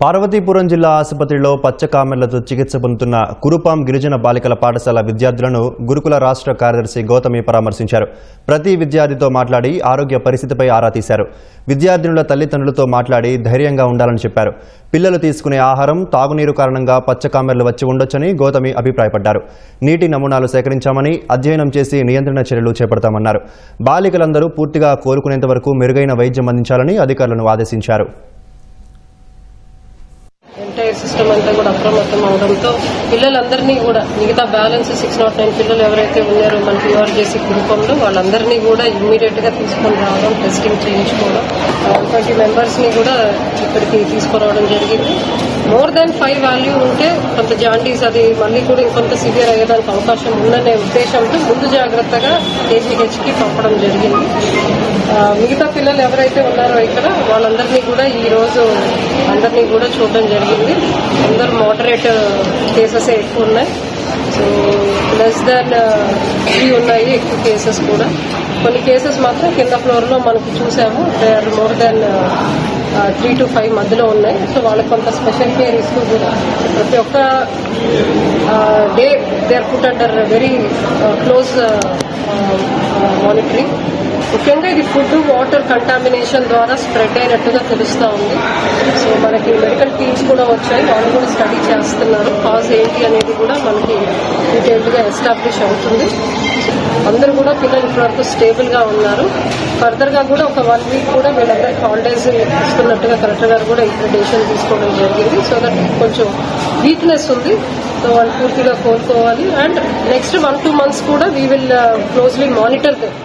పార్వతీపురం జిల్లా ఆసుపత్రిలో పచ్చ కామెర్లతో చికిత్స పొందుతున్న కురుపాం గిరిజన బాలికల పాఠశాల విద్యార్థులను గురుకుల రాష్ట్ర కార్యదర్శి గౌతమి పరామర్శించారు. ప్రతి విద్యార్థితో మాట్లాడి ఆరోగ్య పరిస్థితిపై ఆరా తీశారు. విద్యార్థినుల తల్లిదండ్రులతో మాట్లాడి ధైర్యంగా ఉండాలని చెప్పారు. పిల్లలు తీసుకునే ఆహారం తాగునీరు కారణంగా పచ్చ కామెర్లు వచ్చి ఉండొచ్చని గౌతమి అభిప్రాయపడ్డారు. నీటి నమూనాలు సేకరించామని అధ్యయనం చేసి నియంత్రణ చర్యలు చేపడతామన్నారు. బాలికలందరూ పూర్తిగా కోలుకునేంత వరకు మెరుగైన వైద్యం అందించాలని అధికారులను ఆదేశించారు. ఎంటైర్ సిస్టమ్ అంతా కూడా అప్రమత్తం అవడంతో పిల్లలందరినీ కూడా మిగతా బ్యాలెన్స్ సిక్స్ నాట్ నైన్ పిల్లలు ఎవరైతే ఉన్నారో మనకి పిఆర్జేసీ గ్రూపంలో వాళ్ళందరినీ కూడా ఇమ్మీడియట్గా తీసుకొని రావడం టెస్టింగ్ చేయించుకోవడం ట్వంటీ మెంబర్స్ని కూడా ఇక్కడికి తీసుకురావడం జరిగింది. మోర్ దాన్ ఫైవ్ వాల్యూ ఉంటే కొంత జాండీస్ అది మళ్ళీ కూడా ఇంకొంత సివియర్ అయ్యేదానికి అవకాశం ఉందనే ఉద్దేశంతో ముందు జాగ్రత్తగా కేజీహెచ్కి పంపడం జరిగింది. మిగతా పిల్లలు ఎవరైతే ఉన్నారో ఇక్కడ వాళ్ళందరినీ కూడా ఈ రోజు అందరినీ కూడా చూడడం జరిగింది. అందరు మోడరేట్ కేసెస్ ఎక్కువ ఉన్నాయి. సో లెస్ దాన్ త్రీ ఉన్నాయి ఎక్కువ కేసెస్ కూడా. కొన్ని కేసెస్ మాత్రం కింద ఫ్లోర్లో మనకు చూసాము. They are more than three to five మధ్యలో ఉన్నాయి. సో వాళ్ళకి కొంత స్పెషల్ కేర్ ఇస్తూ కూడా ప్రతి ఒక్క day they are put under very close ఇది ఫుడ్ వాటర్ కంటామినేషన్ ద్వారా స్ప్రెడ్ అయినట్టుగా తెలుస్తా ఉంది. సో మనకి మెడికల్ టీమ్స్ కూడా వచ్చాయి. వాళ్ళు కూడా స్టడీ చేస్తున్నారు. కాజ్ ఏంటి అనేది కూడా మనకి డీటెయిల్డ్గా ఎస్టాబ్లిష్ అవుతుంది. అందరూ కూడా పిల్లలు ఇప్పటివరకు స్టేబుల్గా ఉన్నారు. ఫర్దర్గా కూడా ఒక వన్ వీక్ కూడా వీళ్ళందరికీ హాలిడేస్ ఇస్తున్నట్టుగా కలెక్టర్ గారు కూడా ఇక్కడ డెసిషన్ తీసుకోవడం జరిగింది. సో దట్ కొంచెం వీక్నెస్ ఉంది. సో వాళ్ళు పూర్తిగా కోలుకోవాలి. And next one two months కూడా we will closely monitor them